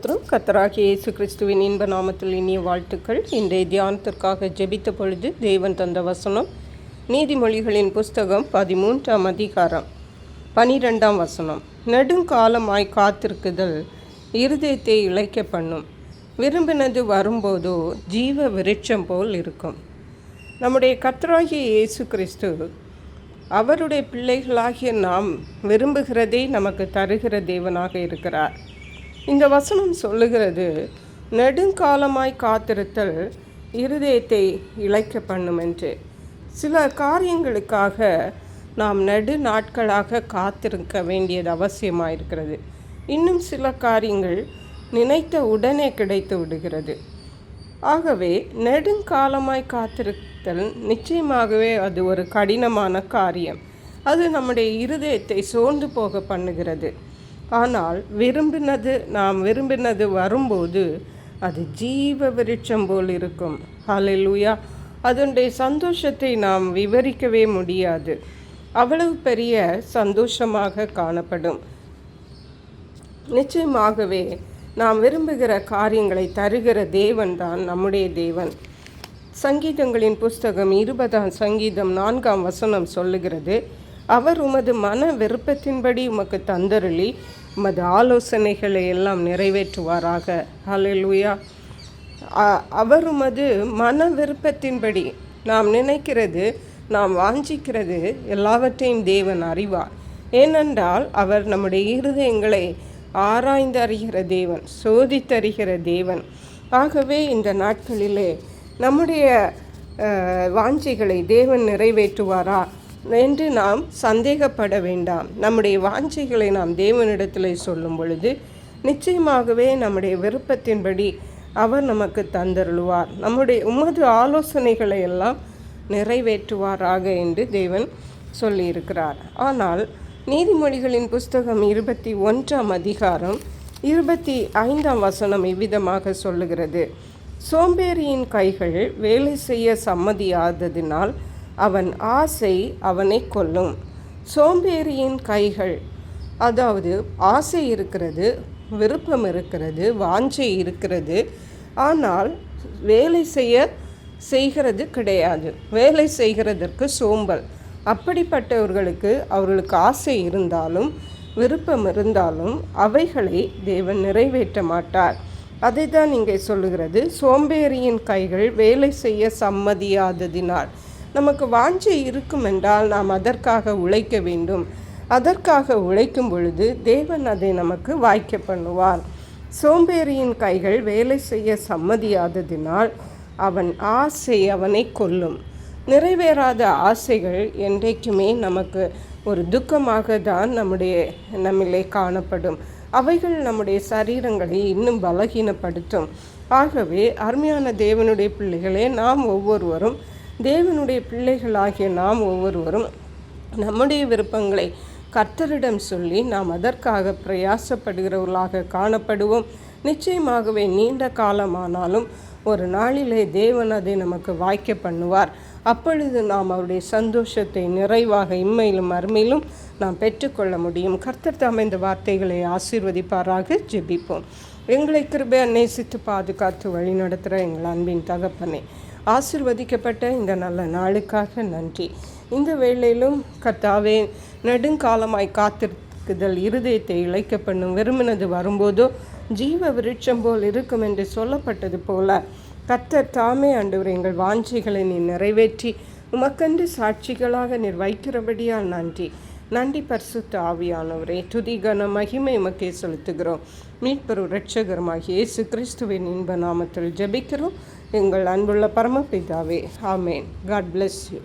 ஸ்தோத்திரம். கத்தராகிய இயேசு கிறிஸ்துவின் இன்ப நாமத்தில் இனிய வாழ்த்துக்கள். இன்றைய தியானத்திற்காக ஜெபித்த பொழுது தேவன் தந்த வசனம் நீதிமொழிகளின் புஸ்தகம் பதிமூன்றாம் அதிகாரம் பனிரெண்டாம் வசனம். நெடுங்காலமாய் காத்திருக்குதல் இருதயத்தை இழைக்க பண்ணும் விரும்பினது வரும்போதோ ஜீவ விருட்சம் போல் இருக்கும். நம்முடைய கத்தராகிய இயேசு கிறிஸ்து அவருடைய பிள்ளைகளாகிய நாம் விரும்புகிறதை நமக்கு தருகிற தேவனாக இருக்கிறார். இந்த வசனம் சொல்லுகிறது நெடுங்காலமாய் காத்திருத்தல் இருதயத்தை இழைக்க பண்ணும் என்று சில காரியங்களுக்காக நாம் நெடு நாட்களாக காத்திருக்க வேண்டியது அவசியமாக இருக்கிறது இன்னும் சில காரியங்கள் நினைத்த உடனே கிடைத்து விடுகிறது. ஆகவே நெடுங்காலமாய் காத்திருத்தல் நிச்சயமாகவே அது ஒரு கடினமான காரியம். அது நம்முடைய இருதயத்தை சோர்ந்து போக பண்ணுகிறது. ஆனால் விரும்பினது நாம் விரும்பினது வரும்போது அது ஜீவ விருட்சம் போல் இருக்கும். ஹலெலுயா அதனுடைய சந்தோஷத்தை நாம் விவரிக்கவே முடியாது. அவ்வளவு பெரிய சந்தோஷமாக காணப்படும். நிச்சயமாகவே நாம் விரும்புகிற காரியங்களை தருகிற தேவன் தான் நம்முடைய தேவன். சங்கீதங்களின் புஸ்தகம் இருபதாம் சங்கீதம் நான்காம் வசனம் சொல்லுகிறது அவர் உமது மன விருப்பத்தின்படி உமக்கு தந்தருளி உமது ஆலோசனைகளை எல்லாம் நிறைவேற்றுவாராக. ஹலெலுயா அவர் உமது மன விருப்பத்தின்படி நாம் நினைக்கிறது நாம் வாஞ்சிக்கிறது எல்லாவற்றையும் தேவன் அறிவார். ஏனென்றால் அவர் நம்முடைய இருதயங்களை ஆராய்ந்து அறிகிற தேவன் சோதித்தறிகிற தேவன். ஆகவே இந்த நாட்களிலே நம்முடைய வாஞ்சிகளை தேவன் நிறைவேற்றுவாரா? என்று நாம் சந்தேகப்பட வேண்டாம். நம்முடைய வாஞ்சிகளை நாம் தேவனிடத்தில் சொல்லும் பொழுது நிச்சயமாகவே நம்முடைய விருப்பத்தின்படி அவர் நமக்கு தந்தருளுவார். நம்முடைய உமது ஆலோசனைகளை எல்லாம் நிறைவேற்றுவாராக என்று தேவன் சொல்லியிருக்கிறார். ஆனால் நீதிமொழிகளின் புஸ்தகம் இருபத்தி ஒன்றாம் அதிகாரம் இருபத்தி ஐந்தாம் வசனம் இவ்விதமாக சொல்லுகிறது. சோம்பேறியின் கைகள் வேலை செய்ய சம்மதியாததினால் அவன் ஆசை அவனை கொல்லும். சோம்பேறியின் கைகள் அதாவது ஆசை இருக்கிறது விருப்பம் இருக்கிறது வாஞ்சை இருக்கிறது ஆனால் வேலை செய்ய செய்கிறது கிடையாது. வேலை செய்கிறதற்கு சோம்பல். அப்படிப்பட்டவர்களுக்கு அவர்களுக்கு ஆசை இருந்தாலும் விருப்பம் இருந்தாலும் அவைகளை தேவன் நிறைவேற்ற மாட்டார். அதை தான் இங்கே சொல்லுகிறது. சோம்பேறியின் கைகள் வேலை செய்ய சம்மதியாததினால். நமக்கு வாஞ்சை இருக்குமென்றால் நாம் அதற்காக உழைக்க வேண்டும். அதற்காக உழைக்கும் பொழுது தேவன் அதை நமக்கு வாய்க்க பண்ணுவார். சோம்பேறியின் கைகள் வேலை செய்ய சம்மதியாததினால் அவன் ஆசை அவனை கொல்லும். நிறைவேறாத ஆசைகள் என்றைக்குமே நமக்கு ஒரு துக்கமாக தான் நம்முடைய நம்மிலே காணப்படும். அவைகள் நம்முடைய சரீரங்களை இன்னும் பலகீனப்படுத்தும். ஆகவே அருமையான தேவனுடைய பிள்ளைகளே நாம் ஒவ்வொருவரும் தேவனுடைய பிள்ளைகளாகிய நாம் ஒவ்வொருவரும் நம்முடைய விருப்பங்களை கர்த்தரிடம் சொல்லி நாம் அதற்காக பிரயாசப்படுகிறவர்களாக காணப்படுவோம். நிச்சயமாகவே நீண்ட காலமானாலும் ஒரு நாளிலே தேவன் அதை நமக்கு வாய்க்க பண்ணுவார். அப்பொழுது நாம் அவருடைய சந்தோஷத்தை நிறைவாக இம்மையிலும் அருமையிலும் நாம் பெற்றுக்கொள்ள முடியும். கர்த்தர் தாம் இந்த வார்த்தைகளை ஆசீர்வதிப்பாராக. ஜெபிப்போம். எங்களை கிருபை நேசித்து பாதுகாத்து வழி நடத்துகிற எங்கள் அன்பின் தகப்பனே ஆசிர்வதிக்கப்பட்ட இந்த நல்ல நாளுக்காக நன்றி. இந்த வேளையிலும் கத்தாவே நெடுங்காலமாய் காத்திருக்குதல் இருதயத்தை இழைக்க பண்ணும் விரும்பினது வரும்போதோ ஜீவ விருட்சம் போல் இருக்கும் என்று சொல்லப்பட்டது போல கத்தர் தாமே ஆண்டவர் எங்கள் வாஞ்சிகளை நீ நிறைவேற்றி உமக்கன்று சாட்சிகளாக நீர் வைக்கிறபடியால் நன்றி. நன்றி பரிசுத்த ஆவியானவரே துதி கன மகிமை மக்கே செலுத்துகிறோம். மீட்பெரு இரட்சகரமாகிய இயேசு கிறிஸ்துவின் இன்ப நாமத்தில் ஜபிக்கிறோம். எங்கள் அன்புள்ள பரமபிதாவே ஆமேன். God bless you